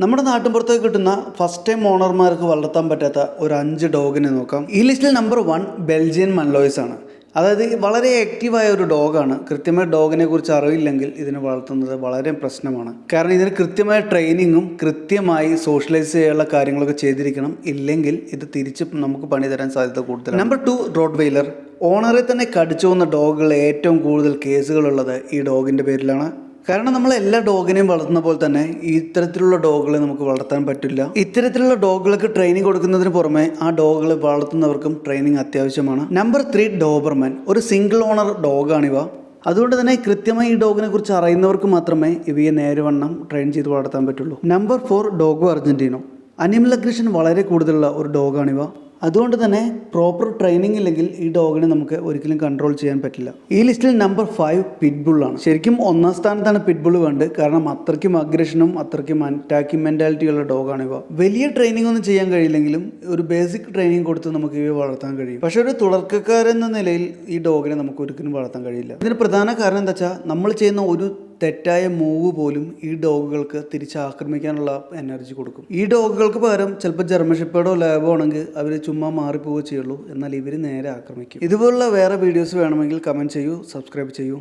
നമ്മുടെ നാട്ടിൻപുറത്തേക്ക് കിട്ടുന്ന first time ഓണർമാർക്ക് വളർത്താൻ പറ്റാത്ത ഒരു അഞ്ച് ഡോഗിനെ നോക്കാം. ഈ ലിസ്റ്റിൽ നമ്പർ വൺ ബെൽജിയൻ മൺലോയ്സ് ആണ്. അതായത് വളരെ ആക്റ്റീവായ ഒരു ഡോഗാണ് കൃത്യമായി ഡോഗിനെ കുറിച്ച് അറിവില്ലെങ്കിൽ ഇതിനെ വളർത്തുന്നത് വളരെ പ്രശ്നമാണ്. കാരണം ഇതിന് കൃത്യമായ ട്രെയിനിങ്ങും കൃത്യമായി സോഷ്യലൈസ് ചെയ്യാനുള്ള കാര്യങ്ങളൊക്കെ ചെയ്തിരിക്കണം. ഇല്ലെങ്കിൽ ഇത് തിരിച്ച് നമുക്ക് പണി തരാൻ സാധ്യത കൂടുതലാണ്. നമ്പർ ടു റോഡ് വെയിലർ ഓണറെ തന്നെ കടിച്ചു വന്ന ഡോഗുകൾ ഏറ്റവും കൂടുതൽ കേസുകളുള്ളത് ഈ ഡോഗിന്റെ പേരിലാണ്. കാരണം നമ്മൾ എല്ലാ ഡോഗിനെയും വളർത്തുന്ന പോലെ തന്നെ ഇത്തരത്തിലുള്ള ഡോഗുകളെ നമുക്ക് വളർത്താൻ പറ്റില്ല. ഇത്തരത്തിലുള്ള ഡോഗുകൾക്ക് ട്രെയിനിങ് കൊടുക്കുന്നതിന് പുറമെ ആ ഡോഗുകളെ വളർത്തുന്നവർക്കും ട്രെയിനിങ് അത്യാവശ്യമാണ്. നമ്പർ ത്രീ ഡോബർമാൻ ഒരു സിംഗിൾ ഓണർ ഡോഗാണിവ അതുകൊണ്ട് തന്നെ കൃത്യമായി ഈ ഡോഗിനെ കുറിച്ച് അറിയുന്നവർക്ക് മാത്രമേ ഇവയെ നേരവണ്ണം ട്രെയിൻ ചെയ്ത് വളർത്താൻ പറ്റുള്ളൂ. Number four Dogo Argentino animal aggression വളരെ കൂടുതലുള്ള ഒരു ഡോഗാണിവ അതുകൊണ്ട് തന്നെ പ്രോപ്പർ ട്രെയിനിങ് ഇല്ലെങ്കിൽ ഈ ഡോഗിനെ നമുക്ക് ഒരിക്കലും കൺട്രോൾ ചെയ്യാൻ പറ്റില്ല. ഈ ലിസ്റ്റിൽ നമ്പർ ഫൈവ് പിറ്റ്ബുള്ളാണ് ശരിക്കും ഒന്നാം സ്ഥാനത്താണ് പിറ്റ്ബുൾ വേണ്ടത്. കാരണം അത്രയ്ക്കും അഗ്രഷനും അത്രയ്ക്കും അറ്റാക്കിംഗ് മെന്റാലിറ്റി ഉള്ള ഡോഗാണ് ഇവ. വലിയ ട്രെയിനിങ് ഒന്നും ചെയ്യാൻ കഴിയില്ലെങ്കിലും ഒരു ബേസിക് ട്രെയിനിങ് കൊടുത്ത് നമുക്ക് ഇവയെ വളർത്താൻ കഴിയും. പക്ഷെ ഒരു തുടർക്കക്കാരെന്ന നിലയിൽ ഈ ഡോഗിനെ നമുക്ക് ഒരിക്കലും വളർത്താൻ കഴിയില്ല. ഇതിന് പ്രധാന കാരണം എന്താ വെച്ചാൽ നമ്മൾ ചെയ്യുന്ന ഒരു തെറ്റായ മൂവ് പോലും ഈ ഡോഗുകൾക്ക് തിരിച്ച് ആക്രമിക്കാനുള്ള എനർജി കൊടുക്കും. ഈ ഡോഗുകൾക്ക് പകരം ചിലപ്പോൾ ജർമ്മൻ ഷെപ്പേഡോ ലാബോ ആണെങ്കിൽ അവർ ചുമ്മാ മാറിപ്പോവുകയേ ചെയ്യുള്ളൂ. എന്നാൽ ഇവർ നേരെ ആക്രമിക്കും. ഇതുപോലുള്ള വേറെ വീഡിയോസ് വേണമെങ്കിൽ കമന്റ് ചെയ്യൂ സബ്സ്ക്രൈബ് ചെയ്യൂ.